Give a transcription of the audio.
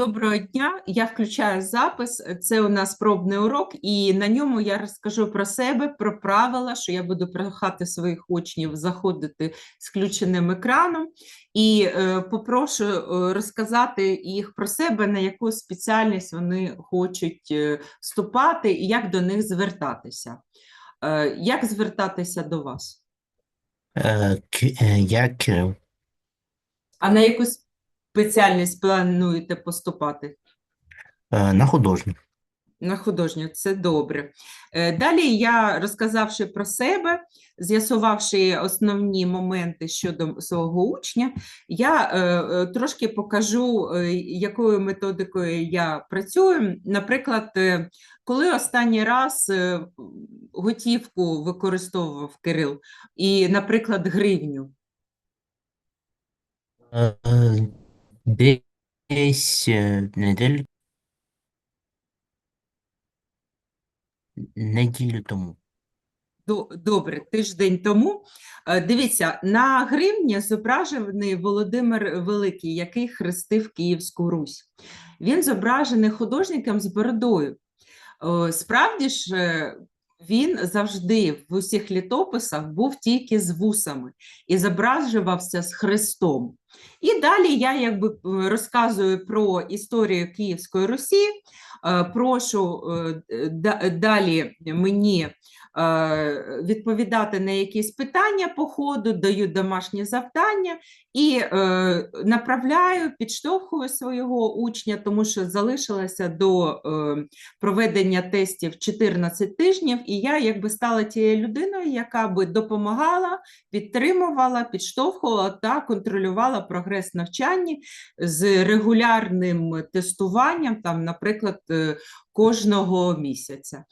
Доброго дня, я включаю запис. Це у нас пробний урок, і на ньому я розкажу про себе, про правила, що я буду прохати своїх учнів заходити з включеним екраном, і е, попрошу е, розказати їх про себе, на яку спеціальність вони хочуть е, вступати і як до них звертатися. Е, як звертатися до вас? Е, К- е. А на яку спеціальність плануєте поступати? Е, На художник. На художню, це добре. Е, Далі я, розказавши про себе, з'ясувавши основні моменти щодо свого учня, я е, трошки покажу, якою методикою я працюю. Наприклад, коли останній раз готівку використовував Кирил, і, наприклад, гривню. Десь е, неделю неділю тому. Добре, тиждень тому. Е, Дивіться, на гривні зображений Володимир Великий, який хрестив Київську Русь. Він зображений художником з бородою. Е, Справді ж, він завжди в усіх літописах був тільки з вусами і зображувався з хрестом. І далі я якби е, розказую про історію Київської Русі. Е, Прошу е, далі мені відповідати на якісь питання по ходу, даю домашні завдання і направляю, підштовхую свого учня, тому що залишилося до проведення тестів 14 тижнів, і я якби стала тією людиною, яка би допомагала, підтримувала, підштовхувала та контролювала прогрес навчання з регулярним тестуванням, там, наприклад, е, кожного місяця.